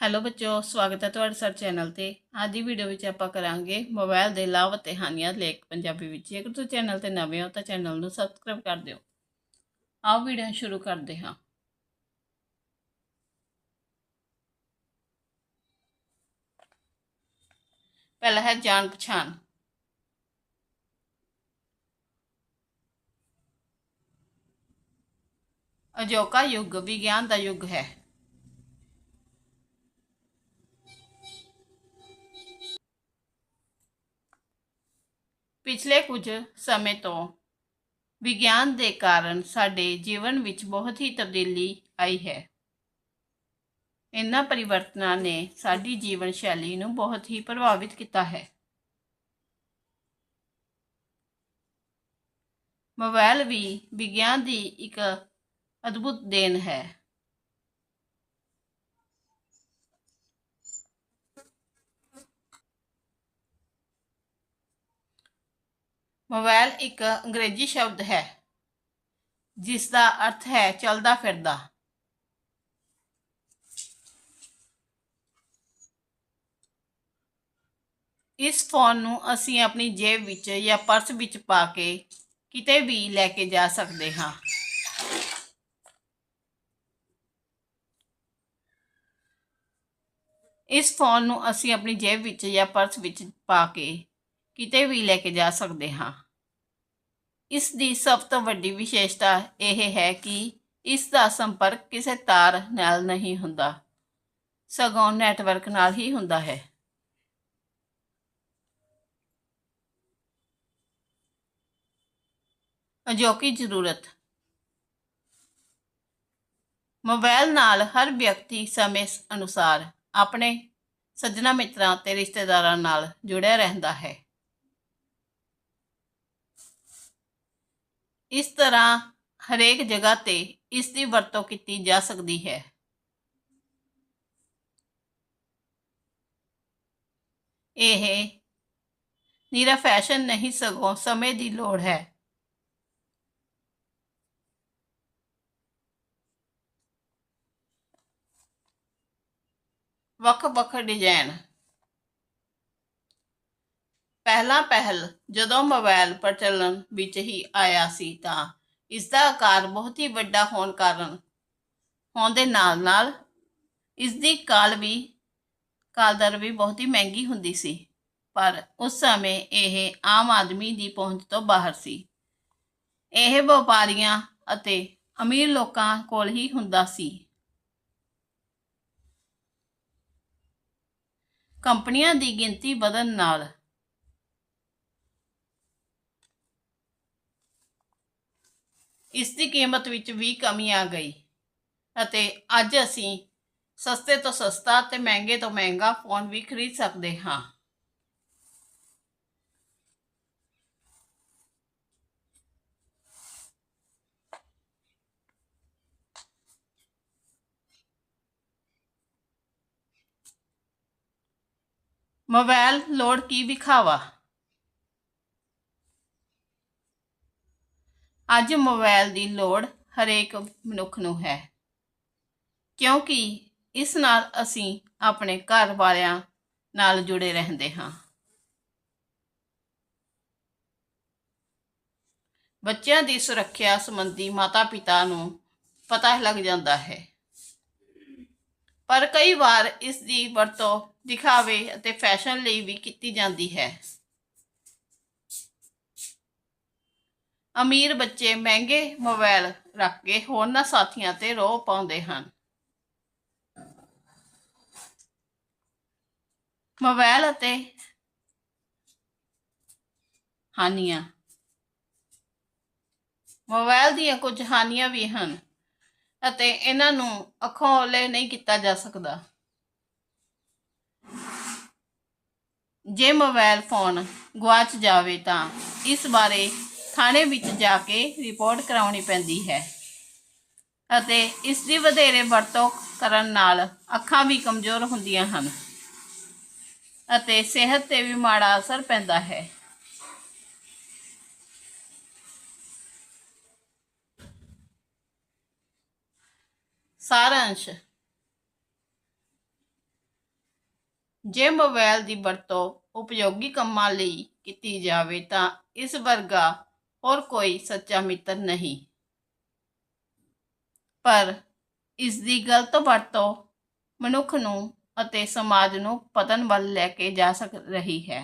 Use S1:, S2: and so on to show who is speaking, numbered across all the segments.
S1: Hello ਬੱਚੋ ਸਵਾਗਤ ਹੈ ਤੁਹਾਡੇ ਸਾਡੇ ਚੈਨਲ ਤੇ। ਅੱਜ ਦੀ ਵੀਡੀਓ ਵਿੱਚ ਆਪਾਂ ਕਰਾਂਗੇ ਮੋਬਾਈਲ ਦੇ ਲਾਭ ਅਤੇ ਹਾਨੀਆਂ ਲੇਖ ਪੰਜਾਬੀ ਵਿੱਚ। ਜੇਕਰ ਤੁਸੀਂ ਚੈਨਲ ਤੇ ਨਵੇਂ ਹੋ ਤਾਂ ਚੈਨਲ ਨੂੰ ਸਬਸਕ੍ਰਾਈਬ ਕਰ ਦਿਓ। ਆਓ ਵੀਡੀਓ ਸ਼ੁਰੂ ਕਰਦੇ ਹਾਂ। ਪਹਿਲਾ ਹੈ ਜਾਣ ਪਛਾਣ। ਅਜੋਕਾ ਯੁੱਗ, ਵਿਗਿਆਨ ਦਾ ਯੁੱਗ ਹੈ। ਪਿਛਲੇ ਕੁਝ ਸਮੇਂ ਤੋਂ ਵਿਗਿਆਨ ਦੇ ਕਾਰਨ ਸਾਡੇ ਜੀਵਨ ਵਿੱਚ ਬਹੁਤ ਹੀ ਤਬਦੀਲੀ ਆਈ ਹੈ। ਇਹਨਾਂ ਪਰਿਵਰਤਨਾਂ ਨੇ ਸਾਡੀ ਜੀਵਨ ਸ਼ੈਲੀ ਨੂੰ ਬਹੁਤ ਹੀ ਪ੍ਰਭਾਵਿਤ ਕੀਤਾ ਹੈ। ਮੋਬਾਈਲ ਵੀ ਵਿਗਿਆਨ ਦੀ ਇੱਕ ਅਦਭੁਤ ਦੇਣ ਹੈ। ਮੋਬਾਈਲ ਇੱਕ ਅੰਗਰੇਜ਼ੀ ਸ਼ਬਦ ਹੈ ਜਿਸ ਦਾ ਅਰਥ ਹੈ ਚੱਲਦਾ ਫਿਰਦਾ। ਇਸ ਫੋਨ ਨੂੰ ਅਸੀਂ ਆਪਣੀ ਜੇਬ ਵਿੱਚ ਜਾਂ ਪਰਸ ਵਿੱਚ ਪਾ ਕੇ ਕਿਤੇ ਵੀ ਲੈ ਕੇ ਜਾ ਸਕਦੇ ਹਾਂ। ਇਸ ਫੋਨ ਨੂੰ ਅਸੀਂ ਆਪਣੀ ਜੇਬ ਵਿੱਚ ਜਾਂ ਪਰਸ ਵਿੱਚ ਪਾ ਕੇ ਕਿਤੇ ਵੀ ਲੈ ਕੇ ਜਾ ਸਕਦੇ ਹਾਂ। ਇਸ ਦੀ ਸਭ ਤੋਂ ਵੱਡੀ ਵਿਸ਼ੇਸ਼ਤਾ ਇਹ ਹੈ ਕਿ ਇਸ ਦਾ ਸੰਪਰਕ ਕਿਸੇ ਤਾਰ ਨਾਲ ਨਹੀਂ ਹੁੰਦਾ। ਸਗੋਂ ਨੈਟਵਰਕ ਨਾਲ ਹੀ ਹੁੰਦਾ ਹੈ। ਅਜੋਕੀ ਜ਼ਰੂਰਤ। ਮੋਬਾਈਲ ਨਾਲ ਹਰ ਵਿਅਕਤੀ ਸਮੇਂ ਅਨੁਸਾਰ ਆਪਣੇ ਸੱਜਣਾ ਮਿੱਤਰਾਂ ਤੇ ਰਿਸ਼ਤੇਦਾਰਾਂ ਨਾਲ ਜੁੜਿਆ ਰਹਿੰਦਾ ਹੈ। ਇਸ ਤਰ੍ਹਾਂ ਹਰੇਕ ਜਗ੍ਹਾ ਤੇ ਇਸ ਦੀ ਵਰਤੋਂ ਕੀਤੀ ਜਾ ਸਕਦੀ ਹੈ। ਇਹ ਨੀਰਾ ਫੈਸ਼ਨ ਨਹੀਂ ਸਗੋਂ ਸਮੇਂ ਦੀ ਲੋੜ ਹੈ। ਵੱਖ-ਵੱਖ ਡਿਜ਼ਾਈਨ ਪਹਿਲਾਂ ਪਹਿਲ ਜਦੋਂ ਮੋਬਾਈਲ ਪ੍ਰਚਲਨ ਵਿੱਚ ਹੀ ਆਇਆ ਸੀ ਤਾਂ ਇਸ ਦਾ ਆਕਾਰ ਬਹੁਤ ਹੀ ਵੱਡਾ ਹੋਣ ਕਾਰਨ, ਹੋਣ ਦੇ ਨਾਲ-ਨਾਲ ਇਸ ਦੀ ਕਾਲ ਵੀ, ਕਾਲ ਦਰ ਵੀ ਬਹੁਤ ਹੀ ਮਹਿੰਗੀ ਹੁੰਦੀ ਸੀ। ਪਰ ਉਸ ਸਮੇਂ ਇਹ ਆਮ ਆਦਮੀ ਦੀ ਪਹੁੰਚ ਤੋਂ ਬਾਹਰ ਸੀ। ਇਹ ਵਪਾਰੀਆਂ ਅਤੇ ਅਮੀਰ ਲੋਕਾਂ ਕੋਲ ਹੀ ਹੁੰਦਾ ਸੀ। ਕੰਪਨੀਆਂ ਦੀ ਗਿਣਤੀ ਵਧਣ ਨਾਲ ਇਸ ਦੀ ਕੀਮਤ ਵਿੱਚ ਵੀ ਕਮੀ ਆ ਗਈ। ਅਤੇ ਅੱਜ ਅਸੀਂ ਸਸਤੇ ਤੋਂ ਸਸਤਾ ਤੇ ਮਹਿੰਗੇ ਤੋਂ ਮਹਿੰਗਾ ਫੋਨ ਵੀ ਖਰੀਦ ਸਕਦੇ ਹਾਂ। ਮੋਬਾਈਲ ਲੋੜ ਕੀ ਵਿਖਾਵਾ? ਅੱਜ ਮੋਬਾਈਲ ਦੀ ਲੋੜ ਹਰੇਕ ਮਨੁੱਖ ਨੂੰ ਹੈ। ਕਿਉਂਕਿ ਇਸ ਨਾਲ ਅਸੀਂ ਆਪਣੇ ਘਰ ਵਾਲਿਆਂ ਨਾਲ ਜੁੜੇ ਰਹਿੰਦੇ ਹਾਂ। ਬੱਚਿਆਂ ਦੀ ਸੁਰੱਖਿਆ ਸੰਬੰਧੀ ਮਾਤਾ-ਪਿਤਾ ਨੂੰ ਪਤਾ ਲੱਗ ਜਾਂਦਾ ਹੈ। ਪਰ ਕਈ ਵਾਰ ਇਸ ਦੀ ਵਰਤੋਂ ਦਿਖਾਵੇ ਅਤੇ ਫੈਸ਼ਨ ਲਈ ਵੀ ਕੀਤੀ ਜਾਂਦੀ ਹੈ। ਅਮੀਰ ਬੱਚੇ ਮਹਿੰਗੇ ਮੋਬਾਈਲ ਰੱਖ ਕੇ ਹੋਰਨਾਂ ਸਾਥੀਆਂ ਤੇ ਰੋਹ ਪਾਉਂਦੇ ਹਨ। ਮੋਬਾਈਲ ਅਤੇ ਹਾਨੀਆਂ। ਮੋਬਾਈਲ ਦੀਆਂ ਕੁਝ ਹਾਨੀਆਂ ਵੀ ਹਨ ਅਤੇ ਇਹਨਾਂ ਨੂੰ ਅੱਖੋਂ ਓਲੇ ਨਹੀਂ ਕੀਤਾ ਜਾ ਸਕਦਾ। ਜੇ ਮੋਬਾਈਲ ਫੋਨ ਗਵਾਚ ਜਾਵੇ ਤਾਂ ਇਸ ਬਾਰੇ ਥਾਣੇ ਵਿੱਚ ਜਾ ਕੇ ਰਿਪੋਰਟ ਕਰਾਉਣੀ ਪੈਂਦੀ ਹੈ ਅਤੇ ਇਸ ਦੀ ਵਧੇਰੇ ਵਰਤੋਂ ਕਰਨ ਨਾਲ ਅੱਖਾਂ ਵੀ ਕਮਜ਼ੋਰ ਹੁੰਦੀਆਂ ਹਨ ਅਤੇ ਸਿਹਤ ਤੇ ਵੀ ਮਾੜਾ ਅਸਰ ਪੈਂਦਾ ਹੈ। ਸਾਰਾਂਸ਼। ਜੇ ਮੋਬਾਈਲ ਦੀ ਵਰਤੋਂ ਉਪਯੋਗੀ ਕੰਮਾਂ ਲਈ ਕੀਤੀ ਜਾਵੇ ਤਾਂ ਇਸ ਵਰਗਾ ਹੋਰ ਕੋਈ ਸੱਚਾ ਮਿੱਤਰ ਨਹੀਂ। ਪਰ ਇਸ ਦੀ ਗਲਤ ਵਰਤੋਂ ਮਨੁੱਖ ਨੂੰ ਅਤੇ ਸਮਾਜ ਨੂੰ ਪਤਨ ਵੱਲ ਲੈ ਕੇ ਜਾ ਸਕ ਰਹੀ ਹੈ।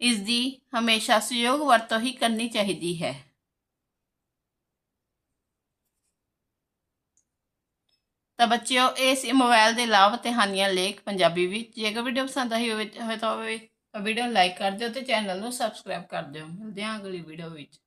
S1: ਇਸ ਦੀ ਹਮੇਸ਼ਾ ਸਹਿਯੋਗ ਵਰਤੋਂ ਹੀ ਕਰਨੀ ਚਾਹੀਦੀ ਹੈ। ਤਾਂ ਬੱਚਿਓ, ਇਸ ਸੀ ਮੋਬਾਈਲ ਦੇ ਲਾਭ ਤੇ ਹਾਨੀਆਂ ਲੇਖ ਪੰਜਾਬੀ ਵਿੱਚ, ਜੇਕਰ ਵੀਡੀਓ ਪਸੰਦ ਆਈ ਹੋਵੇ ਹੋਵੇ ਤਾਂ ਵੀਡੀਓ ਨੂੰ ਲਾਈਕ ਕਰ ਦਿਓ ਤੇ ਚੈਨਲ ਨੂੰ ਸਬਸਕ੍ਰਾਈਬ ਕਰ ਦਿਓ। ਮਿਲਦੇ ਹਾਂ ਅਗਲੀ ਵੀਡੀਓ ਵਿੱਚ।